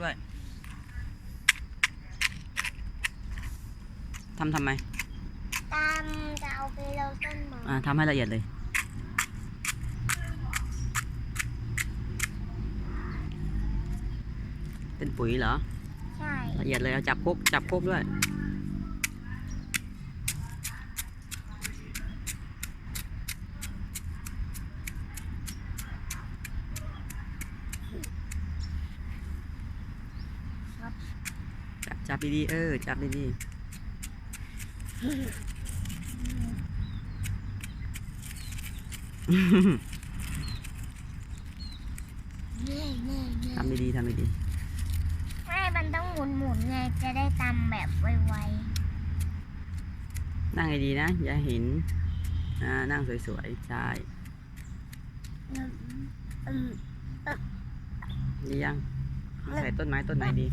ด้วยทำทำไมตามจะเอาไปเราต้นไม้อ่าทำให้ละเอียดเลย เป็นปุ๋ยเหรอ ใช่ ละเอียดเลยเอาจับคุกจับคุกด้วย จับจับดีๆเออ จับดีๆทำดีๆทำดีไม่มันต้องหมุนหมุนๆไงจะได้ตำแบบไวๆ นั่งให้ดีนะ อย่าเห็น อ่า นั่งสวยๆ ใช่ๆอืมอืมดียังเอาใส่ต้นไม้ต้นไหนดี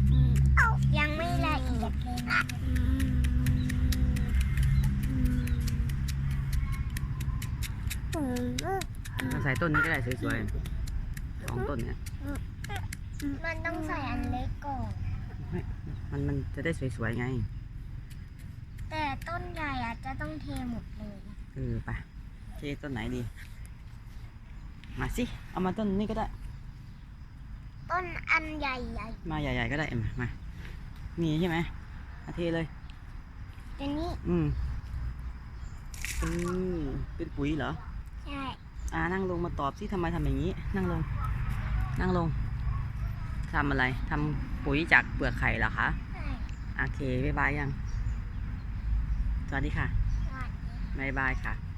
ใส่ต้นนี้ก็ได้สวยๆสองต้นเนี่ยมันต้องใส่อันเล็กก่อนมันมันจะได้สวยๆไง แต่ต้นใหญ่อะจะต้องเทหมดเลยเออไปเทต้นไหนดี มาสิ เอามาต้นนี้ก็ได้ ต้นอันใหญ่มาใหญ่ๆก็ได้มามามีใช่ไหมมาเทเลยๆตัวนี้ อืมเออเป็นปุ๋ยเหรอใช่ อ่านั่งลงมาตอบสิทำไมทำอย่างนี้ นั่งลง นั่งลงทำอะไรทำปุ๋ยจากเปลือกไข่เหรอคะใช่โอเคบ๊ายบายยัง สวัสดีค่ะสวัสดีบ๊ายบายค่ะ